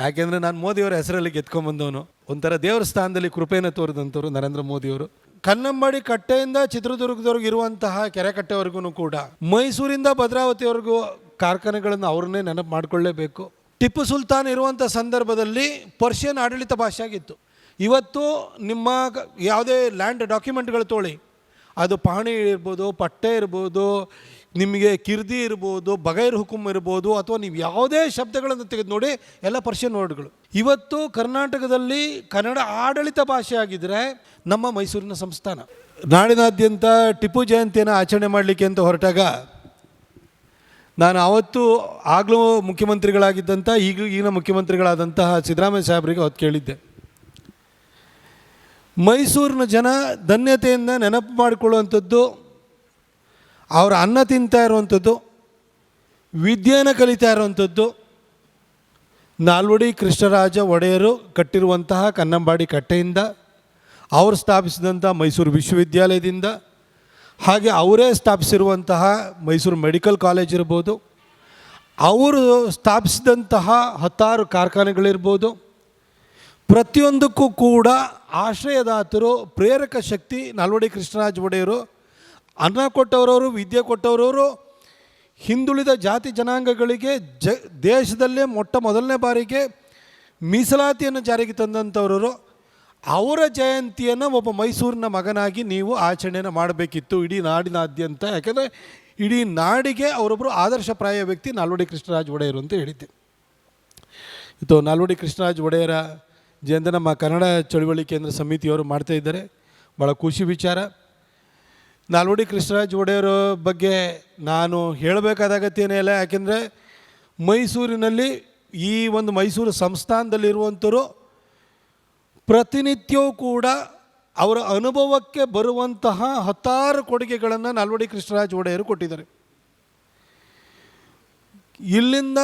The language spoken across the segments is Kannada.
ಯಾಕೆಂದರೆ ನಾನು ಮೋದಿಯವರ ಹೆಸರಲ್ಲಿ ಗೆದ್ಕೊಂಬಂದವನು. ಒಂಥರ ದೇವರ ಸ್ಥಾನದಲ್ಲಿ ಕೃಪೆಯನ್ನು ತೋರಿದಂಥವ್ರು ನರೇಂದ್ರ ಮೋದಿಯವರು. ಕನ್ನಂಬಾಡಿ ಕಟ್ಟೆಯಿಂದ ಚಿತ್ರದುರ್ಗದವರೆಗೂ ಇರುವಂತಹ ಕೆರೆಕಟ್ಟೆವರೆಗೂ ಕೂಡ, ಮೈಸೂರಿಂದ ಭದ್ರಾವತಿವರೆಗೂ ಕಾರ್ಖಾನೆಗಳನ್ನು ಅವ್ರನ್ನೇ ನೆನಪು ಮಾಡಿಕೊಳ್ಳೇಬೇಕು. ಟಿಪ್ಪು ಸುಲ್ತಾನ್ ಇರುವಂಥ ಸಂದರ್ಭದಲ್ಲಿ ಪರ್ಷಿಯನ್ ಆಡಳಿತ ಭಾಷೆ ಆಗಿತ್ತು. ಇವತ್ತು ನಿಮ್ಮ ಯಾವುದೇ ಲ್ಯಾಂಡ್ ಡಾಕ್ಯುಮೆಂಟ್ಗಳು ತೋಳಿ. ಅದು ಪಹಣಿ ಇರ್ಬೋದು, ಪಟ್ಟೆ ಇರ್ಬೋದು ನಿಮಗೆ ಕಿರ್ದಿ ಇರ್ಬೋದು, ಬಗೈರ್ ಹುಕುಮ್ ಇರ್ಬೋದು, ಅಥವಾ ನೀವು ಯಾವುದೇ ಶಬ್ದಗಳನ್ನು ತೆಗೆದು ನೋಡಿ ಎಲ್ಲ ಪರ್ಷಿಯನ್ ವರ್ಡ್ಗಳು. ಇವತ್ತು ಕರ್ನಾಟಕದಲ್ಲಿ ಕನ್ನಡ ಆಡಳಿತ ಭಾಷೆ ಆಗಿದ್ದರೆ ನಮ್ಮ ಮೈಸೂರಿನ ಸಂಸ್ಥಾನ. ನಾಡಿನಾದ್ಯಂತ ಟಿಪ್ಪು ಜಯಂತಿಯನ್ನು ಆಚರಣೆ ಮಾಡಲಿಕ್ಕೆ ಅಂತ ಹೊರಟಾಗ ನಾನು ಆವತ್ತು ಆಗಲೂ ಮುಖ್ಯಮಂತ್ರಿಗಳಾಗಿದ್ದಂಥ ಈಗ ಈಗಿನ ಮುಖ್ಯಮಂತ್ರಿಗಳಾದಂತಹ ಸಿದ್ದರಾಮಯ್ಯ ಸಾಹೇಬರಿಗೆ ಅವತ್ತು ಕೇಳಿದ್ದೆ. ಮೈಸೂರಿನ ಜನ ಧನ್ಯತೆಯಿಂದ ನೆನಪು ಮಾಡಿಕೊಳ್ಳುವಂಥದ್ದು ಅವರ ಅನ್ನ ತಿಂತಾ ಇರುವಂಥದ್ದು, ವಿದ್ಯೆಯನ್ನು ಕಲಿತಾ ಇರುವಂಥದ್ದು, ನಾಲ್ವಡಿ ಕೃಷ್ಣರಾಜ ಒಡೆಯರು ಕಟ್ಟಿರುವಂತಹ ಕನ್ನಂಬಾಡಿ ಕಟ್ಟೆಯಿಂದ, ಅವರು ಸ್ಥಾಪಿಸಿದಂಥ ಮೈಸೂರು ವಿಶ್ವವಿದ್ಯಾಲಯದಿಂದ, ಹಾಗೆ ಅವರೇ ಸ್ಥಾಪಿಸಿರುವಂತಹ ಮೈಸೂರು ಮೆಡಿಕಲ್ ಕಾಲೇಜ್ ಇರ್ಬೋದು, ಅವರು ಸ್ಥಾಪಿಸಿದಂತಹ ಹತ್ತಾರು ಕಾರ್ಖಾನೆಗಳಿರ್ಬೋದು, ಪ್ರತಿಯೊಂದಕ್ಕೂ ಕೂಡ ಆಶ್ರಯದಾತರು, ಪ್ರೇರಕ ಶಕ್ತಿ ನಾಲ್ವಡಿ ಕೃಷ್ಣರಾಜ ಒಡೆಯರು ಅನ್ನ ಕೊಟ್ಟವರವರು, ವಿದ್ಯೆ ಕೊಟ್ಟವರವರು, ಹಿಂದುಳಿದ ಜಾತಿ ಜನಾಂಗಗಳಿಗೆ ಜ, ದೇಶದಲ್ಲೇ ಮೊಟ್ಟ ಮೊದಲನೇ ಬಾರಿಗೆ ಮೀಸಲಾತಿಯನ್ನು ಜಾರಿಗೆ ತಂದಂಥವರು ಅವರ ಜಯಂತಿಯನ್ನು ಒಬ್ಬ ಮೈಸೂರಿನ ಮಗನಾಗಿ ನೀವು ಆಚರಣೆಯನ್ನು ಮಾಡಬೇಕಿತ್ತು ಇಡೀ ನಾಡಿನಾದ್ಯಂತ. ಯಾಕೆಂದರೆ ಇಡೀ ನಾಡಿಗೆ ಅವರೊಬ್ಬರು ಆದರ್ಶಪ್ರಾಯ ವ್ಯಕ್ತಿ ನಾಲ್ವಡಿ ಕೃಷ್ಣರಾಜ ಒಡೆಯರು ಅಂತ ಹೇಳಿದ್ದೆ. ಇದು ನಾಲ್ವಡಿ ಕೃಷ್ಣರಾಜ ಒಡೆಯರ ಜಯಂತಿ ನಮ್ಮ ಕನ್ನಡ ಚಳುವಳಿ ಕೇಂದ್ರ ಸಮಿತಿಯವರು ಮಾಡ್ತಾ ಇದ್ದಾರೆ. ಭಾಳ ಖುಷಿ ವಿಚಾರ. ನಾಲ್ವಡಿ ಕೃಷ್ಣರಾಜ ಒಡೆಯರ ಬಗ್ಗೆ ನಾನು ಹೇಳಬೇಕಾದ ಅಗತ್ಯನೇ ಇಲ್ಲ, ಯಾಕೆಂದರೆ ಮೈಸೂರಿನಲ್ಲಿ ಈ ಒಂದು ಮೈಸೂರು ಸಂಸ್ಥಾನದಲ್ಲಿರುವಂಥವರು ಪ್ರತಿನಿತ್ಯವೂ ಕೂಡ ಅವರ ಅನುಭವಕ್ಕೆ ಬರುವಂತಹ ಹತ್ತಾರು ಕೊಡುಗೆಗಳನ್ನು ನಾಲ್ವಡಿ ಕೃಷ್ಣರಾಜ ಒಡೆಯರು ಕೊಟ್ಟಿದ್ದಾರೆ. ಇಲ್ಲಿಂದ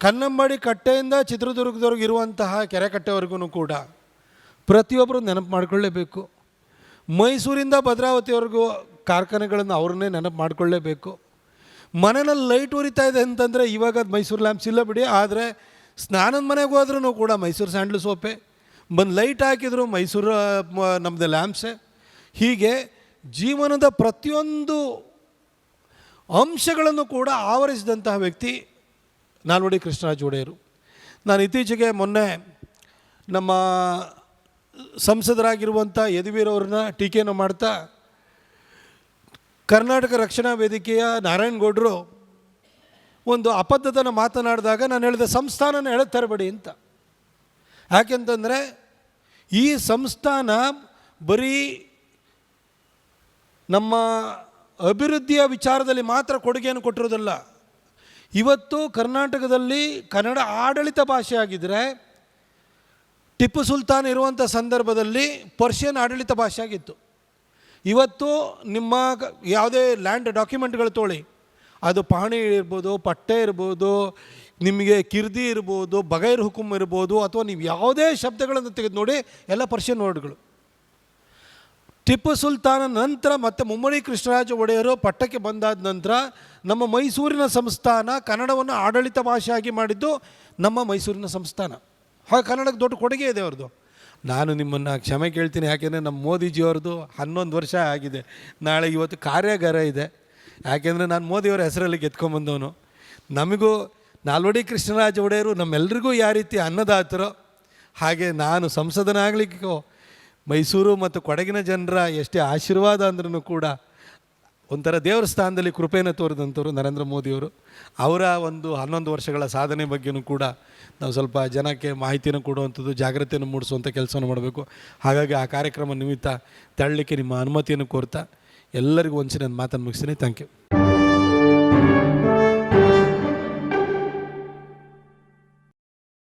ಕನ್ನಂಬಾಡಿ ಕಟ್ಟೆಯಿಂದ ಚಿತ್ರದುರ್ಗದವ್ರಿಗೆ ಇರುವಂತಹ ಕೆರೆಕಟ್ಟೆವರೆಗೂ ಕೂಡ ಪ್ರತಿಯೊಬ್ಬರು ನೆನಪು ಮಾಡಿಕೊಳ್ಳೇಬೇಕು. ಮೈಸೂರಿಂದ ಭದ್ರಾವತಿವರೆಗೂ ಕಾರ್ಖಾನೆಗಳನ್ನು ಅವ್ರನ್ನೇ ನೆನಪು ಮಾಡಿಕೊಳ್ಳೇಬೇಕು. ಮನೆಯಲ್ಲಿ ಲೈಟ್ ಉರಿತಾ ಇದೆ ಅಂತಂದರೆ ಇವಾಗ ಅದು ಮೈಸೂರು ಲ್ಯಾಂಪ್ಸ್ ಇಲ್ಲ ಬಿಡಿ, ಆದರೆ ಸ್ನಾನದ ಮನೆಗೆ ಹೋದ್ರೂ ಕೂಡ ಮೈಸೂರು ಸ್ಯಾಂಡಲ್ ಸೋಪೆ. ಬಂದು ಲೈಟ್ ಹಾಕಿದ್ರು ಮೈಸೂರು ನಮ್ಮದು ಲ್ಯಾಂಪ್ಸೆ. ಹೀಗೆ ಜೀವನದ ಪ್ರತಿಯೊಂದು ಅಂಶಗಳನ್ನು ಕೂಡ ಆವರಿಸಿದಂತಹ ವ್ಯಕ್ತಿ ನಾಲ್ವಡಿ ಕೃಷ್ಣರಾಜ ಒಡೆಯರು. ನಾನು ಇತ್ತೀಚೆಗೆ ಮೊನ್ನೆ ನಮ್ಮ ಸಂಸದರಾಗಿರುವಂಥ ಯದುವೀರವ್ರನ್ನ ಟೀಕೆಯನ್ನು ಮಾಡ್ತಾ ಕರ್ನಾಟಕ ರಕ್ಷಣಾ ವೇದಿಕೆಯ ನಾರಾಯಣಗೌಡರು ಒಂದು ಅಪದ್ಧತನ ಮಾತನಾಡಿದಾಗ ನಾನು ಹೇಳಿದೆ ಸಂಸ್ಥಾನನ ತರಬೇಡಿ ಅಂತ. ಯಾಕೆಂತಂದರೆ ಈ ಸಂಸ್ಥಾನ ಬರೀ ನಮ್ಮ ಅಭಿವೃದ್ಧಿಯ ವಿಚಾರದಲ್ಲಿ ಮಾತ್ರ ಕೊಡುಗೆಯನ್ನು ಕೊಟ್ಟಿರೋದಲ್ಲ. ಇವತ್ತು ಕರ್ನಾಟಕದಲ್ಲಿ ಕನ್ನಡ ಆಡಳಿತ ಭಾಷೆ ಆಗಿದ್ದರೆ ಟಿಪ್ಪು ಸುಲ್ತಾನ್ ಇರುವಂಥ ಸಂದರ್ಭದಲ್ಲಿ ಪರ್ಷಿಯನ್ ಆಡಳಿತ ಭಾಷೆ ಆಗಿತ್ತು. ಇವತ್ತು ನಿಮ್ಮ ಯಾವುದೇ ಲ್ಯಾಂಡ್ ಡಾಕ್ಯುಮೆಂಟ್ಗಳು ತೊಗೊಳ್ಳಿ ಅದು ಪಹಣಿ ಇರ್ಬೋದು, ಪಟ್ಟೆ ಇರ್ಬೋದು, ನಿಮಗೆ ಕಿರ್ದಿ ಇರ್ಬೋದು, ಬಗೈರ್ ಹುಕುಮ್ ಇರ್ಬೋದು, ಅಥವಾ ನೀವು ಯಾವುದೇ ಶಬ್ದಗಳನ್ನು ತೆಗೆದು ನೋಡಿ ಎಲ್ಲ ಪರ್ಷಿಯನ್ ವರ್ಡ್ಗಳು. ಟಿಪ್ಪು ಸುಲ್ತಾನ ನಂತರ ಮತ್ತು ಮುಮ್ಮಡಿ ಕೃಷ್ಣರಾಜ ಒಡೆಯರು ಪಟ್ಟಕ್ಕೆ ಬಂದಾದ ನಂತರ ನಮ್ಮ ಮೈಸೂರಿನ ಸಂಸ್ಥಾನ ಕನ್ನಡವನ್ನು ಆಡಳಿತ ಭಾಷೆಯಾಗಿ ಮಾಡಿದ್ದು ನಮ್ಮ ಮೈಸೂರಿನ ಸಂಸ್ಥಾನ. ಹಾಗೆ ಕನ್ನಡಕ್ಕೆ ದೊಡ್ಡ ಕೊಡುಗೆ ಇದೆ ಅವ್ರದ್ದು. ನಾನು ನಿಮ್ಮನ್ನು ಕ್ಷಮೆ ಕೇಳ್ತೀನಿ, ಯಾಕೆಂದರೆ ನಮ್ಮ ಮೋದಿಜಿಯವ್ರದ್ದು ಹನ್ನೊಂದು ವರ್ಷ ಆಗಿದೆ. ನಾಳೆ ಇವತ್ತು ಕಾರ್ಯಾಗಾರ ಇದೆ. ಯಾಕೆಂದರೆ ನಾನು ಮೋದಿಯವರ ಹೆಸರಲ್ಲಿ ಗೆದ್ಕೊಂಬಂದವನು ನಮಗೂ ನಾಲ್ವಡಿ ಕೃಷ್ಣರಾಜ ಒಡೆಯರು ನಮ್ಮೆಲ್ರಿಗೂ ಯಾವ ರೀತಿ ಅನ್ನದಾತರೋ, ಹಾಗೆ ನಾನು ಸಂಸದನಾಗಲಿಕ್ಕೂ ಮೈಸೂರು ಮತ್ತು ಕೊಡಗಿನ ಜನರ ಎಷ್ಟೇ ಆಶೀರ್ವಾದ ಅಂದ್ರೂ ಕೂಡ ಒಂಥರ ದೇವರ ಸ್ಥಾನದಲ್ಲಿ ಕೃಪೆಯನ್ನು ತೋರಿದಂಥವ್ರು ನರೇಂದ್ರ ಮೋದಿಯವರು. ಅವರ ಒಂದು ಹನ್ನೊಂದು ವರ್ಷಗಳ ಸಾಧನೆ ಬಗ್ಗೆನೂ ಕೂಡ ನಾವು ಸ್ವಲ್ಪ ಜನಕ್ಕೆ ಮಾಹಿತಿಯನ್ನು ಕೊಡುವಂಥದ್ದು ಜಾಗ್ರತೆಯನ್ನು ಮೂಡಿಸುವಂಥ ಕೆಲಸವನ್ನು ಮಾಡಬೇಕು. ಹಾಗಾಗಿ ಆ ಕಾರ್ಯಕ್ರಮ ನಿಮಿತ್ತ ತಳ್ಳಲಿಕ್ಕೆ ನಿಮ್ಮ ಅನುಮತಿಯನ್ನು ಕೋರ್ತಾ ಎಲ್ಲರಿಗೂ ಒಂಚಿನ ಮಾತನ್ನು ಮುಗಿಸ್ತೀನಿ. Thank you